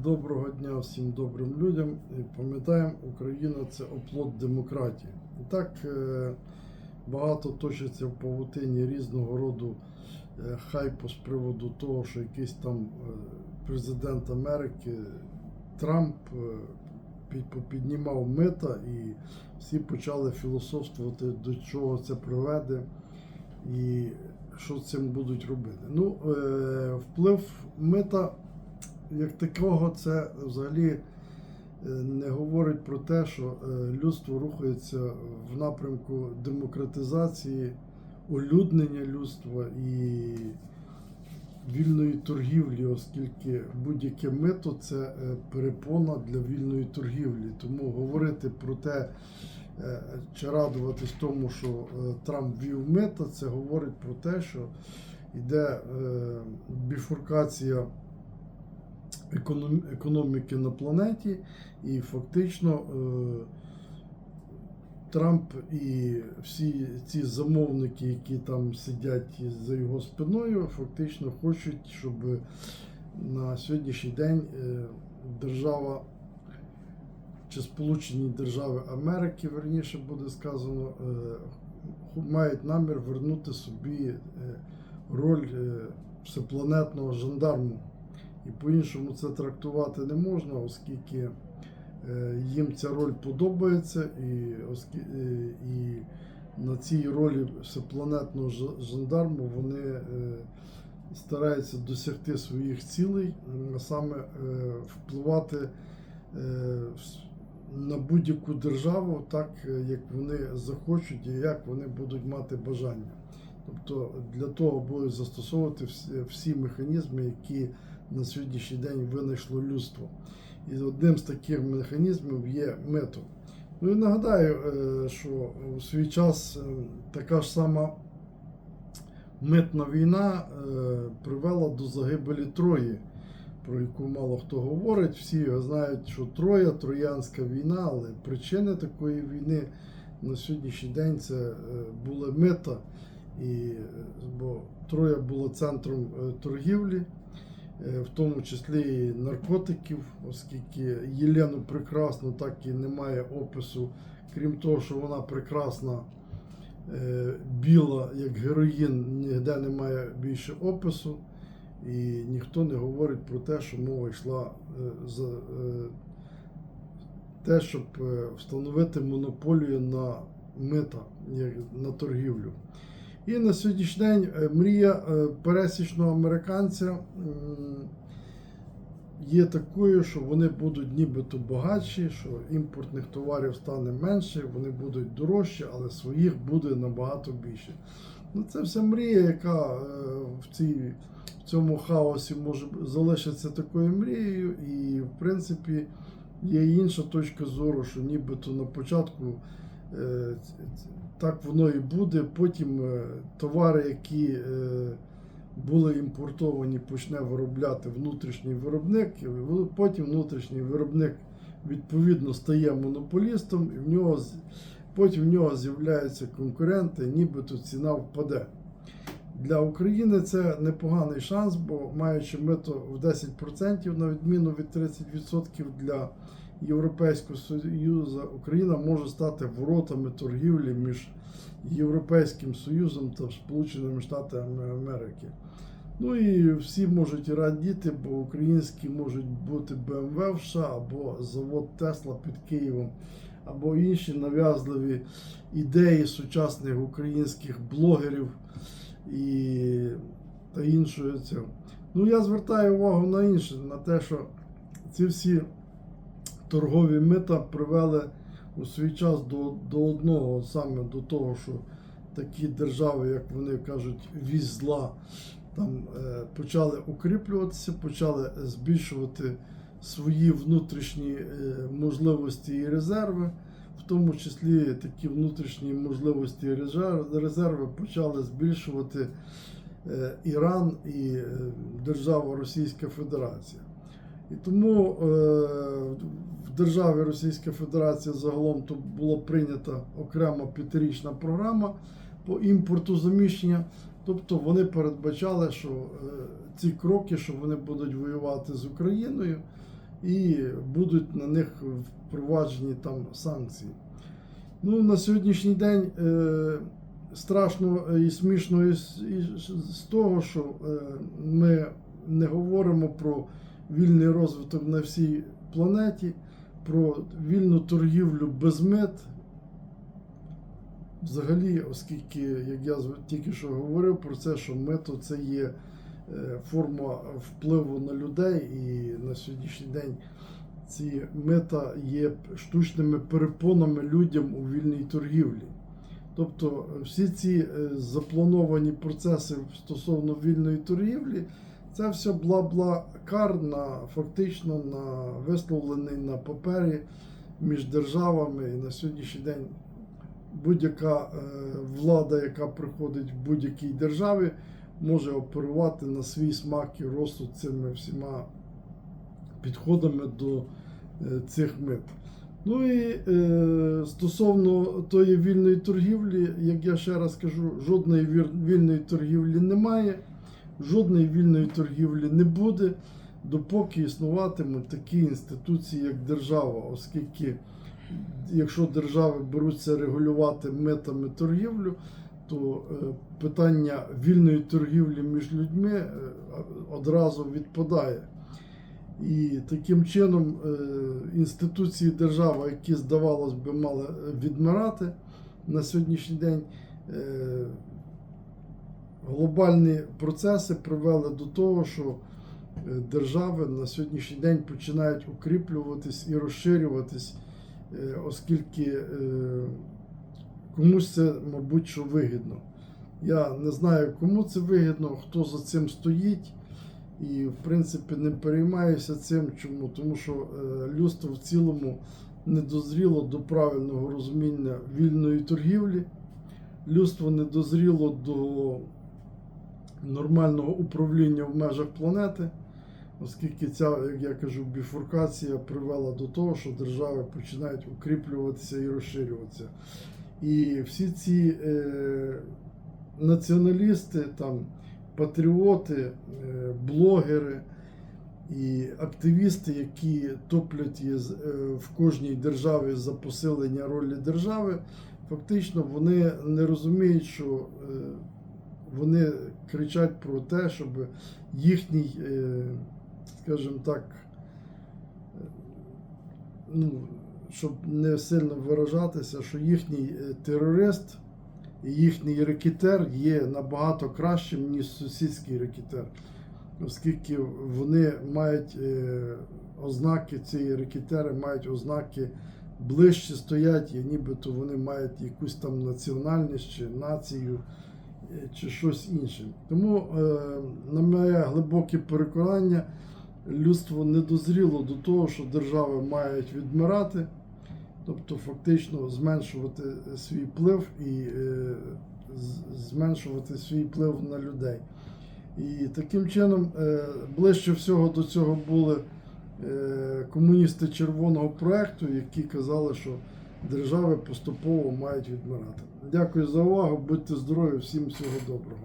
Доброго дня всім добрим людям. Пам'ятаємо, Україна це оплот демократії. І так е, багато точиться в павутині різного роду е, хайпу з приводу того, що якийсь там е, президент Америки Трамп е, під- мита і всі почали філософствувати, до чого це приведе і що цим будуть робити. Ну, е, вплив мита як такого, це взагалі е, не говорить про те, що е, людство рухається в напрямку демократизації, улюднення людства і вільної торгівлі, оскільки будь-яке мито це е, перепона для вільної торгівлі. Тому говорити про те, чи радуватись тому, що Трамп ввів мито, це говорить про те, що йде біфуркація економіки на планеті, і фактично е, Трамп і всі ці замовники, які там сидять за його спиною, фактично хочуть, щоб на сьогоднішній день е, держава чи Сполучені Держави Америки, верніше буде сказано, е, мають намір вернути собі роль всепланетного жандарму. І по-іншому це трактувати не можна, оскільки е, їм ця роль подобається, і, е, і на цій ролі всепланетного жандарму вони е, стараються досягти своїх цілей, а саме впливати на будь-яку державу так, як вони захочуть і як вони будуть мати бажання. Тобто для того будуть застосовувати всі механізми, які на сьогоднішній день винайшло людство. І одним з таких механізмів є метод. Ну і нагадаю, е, що у свій час е, така ж сама митна війна е, привела до загибелі Трої, про яку мало хто говорить. Всі його знають, що Троя, Троянська війна, але причини такої війни на сьогоднішній день це були мита. І, бо Троя була центром торгівлі, в тому числі і наркотиків, оскільки Єлену прекрасно так і немає опису, крім того, що вона прекрасна е, біла, як героїн, ніде немає більше опису, і ніхто не говорить про те, що мова йшла е, за е, те, щоб е, встановити монополію на мита, на торгівлю. І на сьогоднішній день е, мрія е, пересічного американця є такою, що вони будуть нібито багатші, що імпортних товарів стане менше, вони будуть дорожчі, але своїх буде набагато більше. Ну, це вся мрія, яка е, в, цій, в цьому хаосі може залишитися такою мрією, і в принципі є інша точка зору, що нібито на початку. Е, Так воно і буде. Потім е, товари, які е, були імпортовані, почне виробляти внутрішній виробник. Потім внутрішній виробник відповідно стає монополістом, і в нього потім в нього з'являються конкуренти, нібито ціна впаде. Для України це непоганий шанс, бо маючи мито в 10% на відміну від 30% для Європейського Союзу, Україна може стати воротами торгівлі між Європейським Союзом та Сполученими Штатами Америки. Ну і всі можуть радіти, бо українські можуть бути BMW в США або завод Тесла під Києвом, або інші нав'язливі ідеї сучасних українських блогерів і та іншого цього. Ну я звертаю увагу на інше, на те, що ці всі торгові мита привели у свій час до, до одного, саме до того, що такі держави, як вони кажуть, віз зла, там е, почали укріплюватися, почали збільшувати свої внутрішні е, можливості і резерви. В тому числі такі внутрішні можливості і резерви почали збільшувати е, Іран і е, держава Російська Федерація. І тому е, в державі Російська Федерація загалом то була прийнята окрема п'ятирічна програма по імпорту заміщення. Тобто вони передбачали, що е, ці кроки, що вони будуть воювати з Україною, і будуть на них впроваджені там санкції. Ну, на сьогоднішній день е, страшно і смішно із, з того, що е, ми не говоримо про вільний розвиток на всій планеті, про вільну торгівлю без мит. Взагалі, оскільки, як я тільки що говорив про це, що мито це є е, форма впливу на людей, і на сьогоднішній день ці мета є штучними перепонами людям у вільній торгівлі. Тобто всі ці е, заплановані процеси стосовно вільної торгівлі, це все бла-бла кар на фактично на висловлений на папері між державами. І на сьогоднішній день будь-яка е, влада, яка приходить в будь-якій державі, може оперувати на свій смак і розсуд цими всіма підходами до е, цих мит. Ну і е, стосовно тої вільної торгівлі, як я ще раз кажу, жодної вільної торгівлі немає, жодної вільної торгівлі не буде, допоки існуватимуть такі інституції, як держава, оскільки якщо держави беруться регулювати метами торгівлю, то е, питання вільної торгівлі між людьми е, одразу відпадає. І таким чином е, інституції держави, які, здавалось би, мали відмирати на сьогоднішній день, глобальні процеси привели до того, що е, держави на сьогоднішній день починають укріплюватись і розширюватись, е, оскільки е, комусь це, мабуть, що вигідно. Я не знаю, кому це вигідно, хто за цим стоїть. І, в принципі, не переймаюся цим. Чому? Тому що людство в цілому не дозріло до правильного розуміння вільної торгівлі, людство не дозріло до нормального управління в межах планети, оскільки ця, як я кажу, біфуркація привела до того, що держави починають укріплюватися і розширюватися. І всі ці е, націоналісти там патріоти, е, блогери і активісти, які топлять е, в кожній державі за посилення ролі держави, фактично вони не розуміють, що е, вони кричать про те, щоб їхній, е, скажімо так, е, ну, щоб не сильно виражатися, що їхній е, терорист і їхній рекетер є набагато кращим, ніж сусідський рекетер, оскільки вони мають ознаки, ці рекетери мають ознаки ближче стоять, і нібито вони мають якусь там національність чи націю чи щось інше. Тому, е, на моє глибоке переконання, людство не дозріло до того, що держави мають відмирати. Тобто фактично зменшувати свій вплив і е, зменшувати свій вплив на людей. І таким чином е, ближче всього до цього були е, комуністи червоного проекту, які казали, що держави поступово мають відмирати. Дякую за увагу, будьте здорові, всім всього доброго.